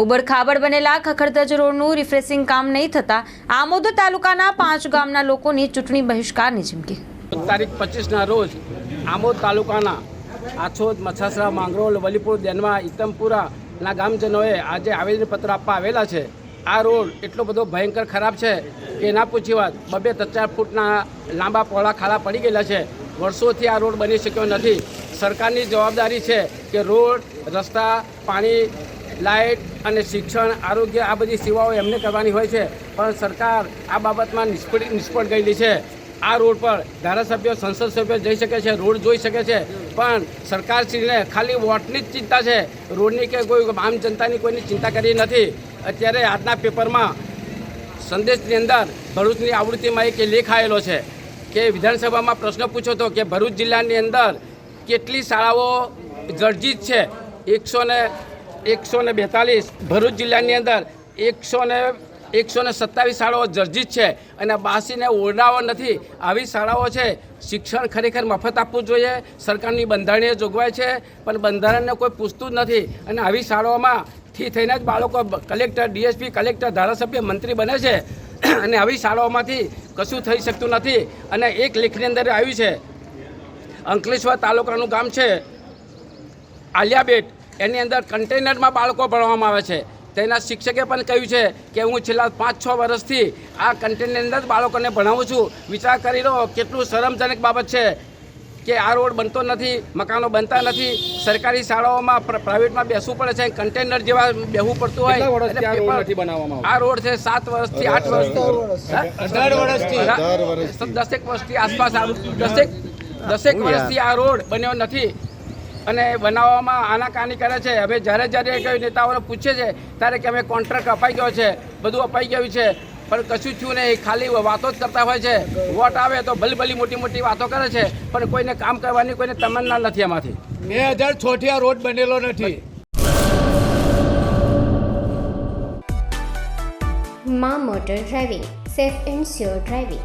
ઉબડખાબડ બનેલા ખખડધજ રોડનું રિફ્રેશિંગ કામ નહીં થતા, આમોદ તાલુકાના પાંચ ગામના લોકોની ચૂંટણી બહિષ્કારની ચીમકી. તારીખ પચીસના રોજ આમોદ તાલુકાના આછોદ મછાસરા માંગરોળ, વલીપુર, દેનવા ઇતમપુરાના ગામજનોએ આજે આવેદનપત્ર આપવા આવેલા છે. આ રોડ એટલો બધો ભયંકર ખરાબ છે કે એના પૂછી વાત બબે ત્રણ ફૂટના લાંબા પહોળા ખાડા પડી ગયેલા છે. વર્ષોથી આ રોડ બની શક્યો નથી. સરકારની જવાબદારી છે કે રોડ, રસ્તા, પાણી લાઇટ અને શિક્ષણ, આરોગ્ય, આ બધી સેવાઓ એમને કરવાની હોય છે. પણ સરકાર આ બાબતમાં નિષ્ફળ નિષ્ફળ ગયેલી છે. આ રોડ પર ધારાસભ્યો, સંસદ સભ્યો જઈ શકે છે, રોડ જોઈ શકે છે. પણ સરકારશ્રીને ખાલી વોટની જ ચિંતા છે. રોડની કે કોઈ આમ જનતાની કોઈની ચિંતા કરી નથી. અત્યારે આજના પેપરમાં સંદેશની અંદર ભરૂચની આવૃત્તિમાં એક લેખ આવેલો છે કે વિધાનસભામાં પ્રશ્ન પૂછ્યો હતો કે ભરૂચ જિલ્લાની અંદર કેટલી શાળાઓ જર્જિત છે? એકસો ને એકસો ને બેતાલીસ ભરૂચ જિલ્લાની અંદર એકસો ને એકસો ને સત્તાવીસ શાળાઓ જર્જિત છે અને બાસીને ઓરડાઓ નથી. આવી શાળાઓ છે, શિક્ષણ ખરેખર મફત આપવું જોઈએ, સરકારની બંધારણીય જોગવાઈ છે, પણ બંધારણને કોઈ પૂછતું જ નથી. અને આવી શાળાઓમાં થી થઈને જ બાળકો કલેક્ટર, ડીએસપી, કલેક્ટર, ધારાસભ્ય, મંત્રી બને છે. અને આવી શાળાઓમાંથી કશું થઈ શકતું નથી. અને એક લેખની અંદર આવ્યું છે, અંકલેશ્વર તાલુકાનું ગામ છે, આલિયાબેટ. એની અંદર કન્ટેનરમાં બાળકો ભણવામાં આવે છે. તેના શિક્ષકે પણ કહ્યું છે કે હું છેલ્લા પાંચ છ વર્ષથી આ કન્ટેનરની અંદર જ બાળકોને ભણાવું છું. વિચાર કરી લો કેટલું શરમજનક બાબત છે કે આ રોડ બનતો નથી મકાનો બનતા નથી. સરકારી શાળાઓમાં પ્રાઇવેટમાં બેસવું પડે છે. કન્ટેનર જેવા બેહવું પડતું હોય. આ રોડ પેપર- નથી બનાવવામાં આ રોડ છે સાત વર્ષથી આઠ વર્ષથી. દસેક વર્ષથી આસપાસ દસેક દસેક વર્ષથી આ રોડ બન્યો નથી. અને બનાવવામાં આનાકાની કરે છે. હવે જ્યારે જ્યારે કોઈ નેતાઓને પૂછે છે ત્યારે કે અમે કોન્ટ્રાક્ટ અપાઈ ગયો છે બધું અપાઈ ગયું છે. પણ કશું થયું નહીં. ખાલી વાતો જ કરતા હોય છે. વોટ આવે તો ભલી ભલી મોટી મોટી વાતો કરે છે. પણ કોઈને કામ કરવાની કોઈને તમન્ના નથી એમાંથી બે હજાર છોઠિયા રોડ બનેલો નથી. મા motor driving. Safe and sure driving.